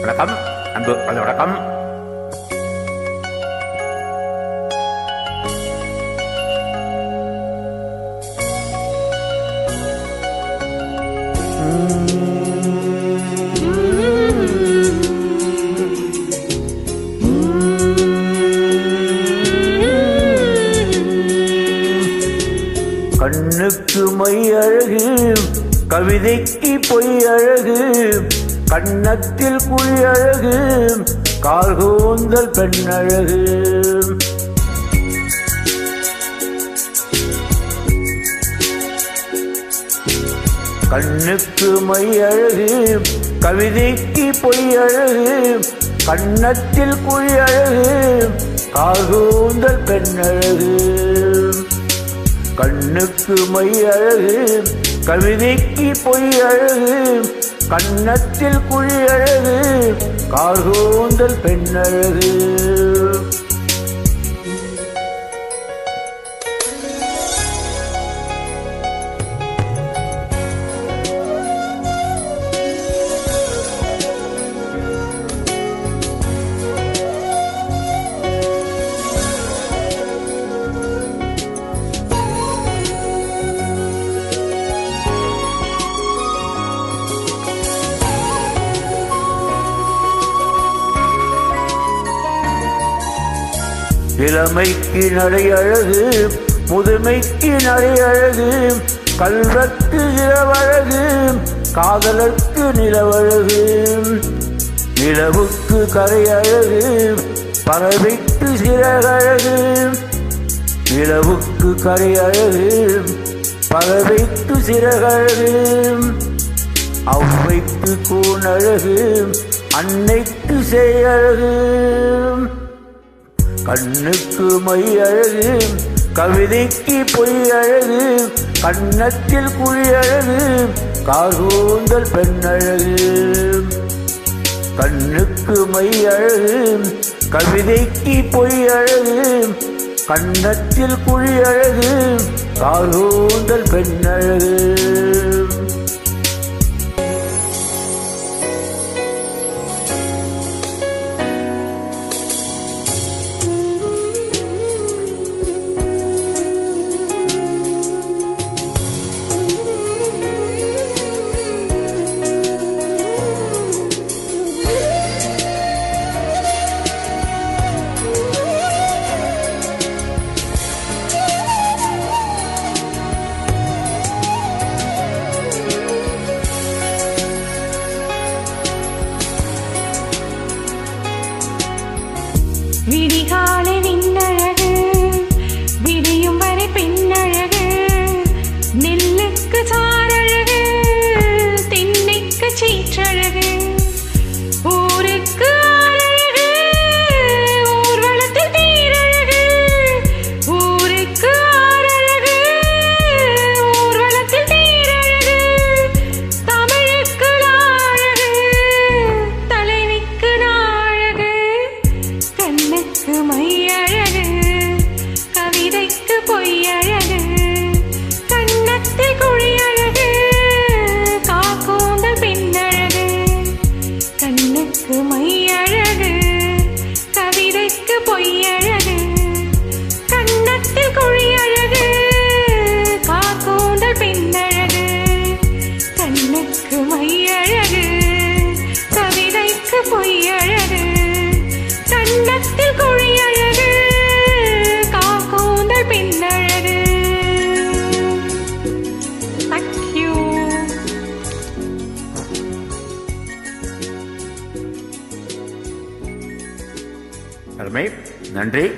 வணக்கம் அன்பு அது வணக்கம். கண்ணுக்கு மை அழகு கவிதைக்கு பொய் அழகு கண்ணத்தில் குழி அழகு கார்கோந்தல் பெண் அழகு கண்ணுக்கு மை அழகு கவிதைக்கு பொய் அழகு கண்ணத்தில் குழி அழகு கார்கூந்தல் பெண் அழகு கண்ணுக்கு மை அழகு கவிதைக்கு பொய் கன்னத்தில் குழி அழகு கார்கூந்தல் பெண்ணழகு. இளமைக்கு நடை அழகு முதுமைக்கு நடை அழகு கல்வத்து இரவழகு காதலர்க்கு நிலவழகு. நிலவுக்கு கரை அழகு பறவைக்கு சிறகழகு நிலவுக்கு கரை அழகு பறவைக்கு சிறகழகு அவ்வைக்கு கூணழகு அன்னைக்கு செய்யழகு கண்ணுக்கு மை அழகு கவிதைக்கு பொய் அழகு கண்ணத்தில் குழி அழகு கார்கூந்தல் பெண் அழகு. கண்ணுக்கு மை அழகு கவிதைக்கு பொய் அழகு கண்ணத்தில் குழி அழகு கார்கூந்தல் பெண் அழகு. விடிகாலை விண்ணழகு விடியும் வரை பெண்ணழகு நெல்லுக்கு சாரழகு திண்ணைக்கு சீற்றழகு. மையழகு கவிதைக்கு பொய்யழகு கண்ணத்தில் குழியழகு காக்கூந்தல் பின்னழகு. கண்ணுக்கு மையழகு கவிதைக்கு பொய்யழகு கண்ணத்தில் குழியழகு காக்கூந்தல் பின்னழகு. கண்ணுக்கு மையழகு கவிதைக்கு பொய்யழகு கண்ணத்தில் குழியழகு அருமை. நன்றி.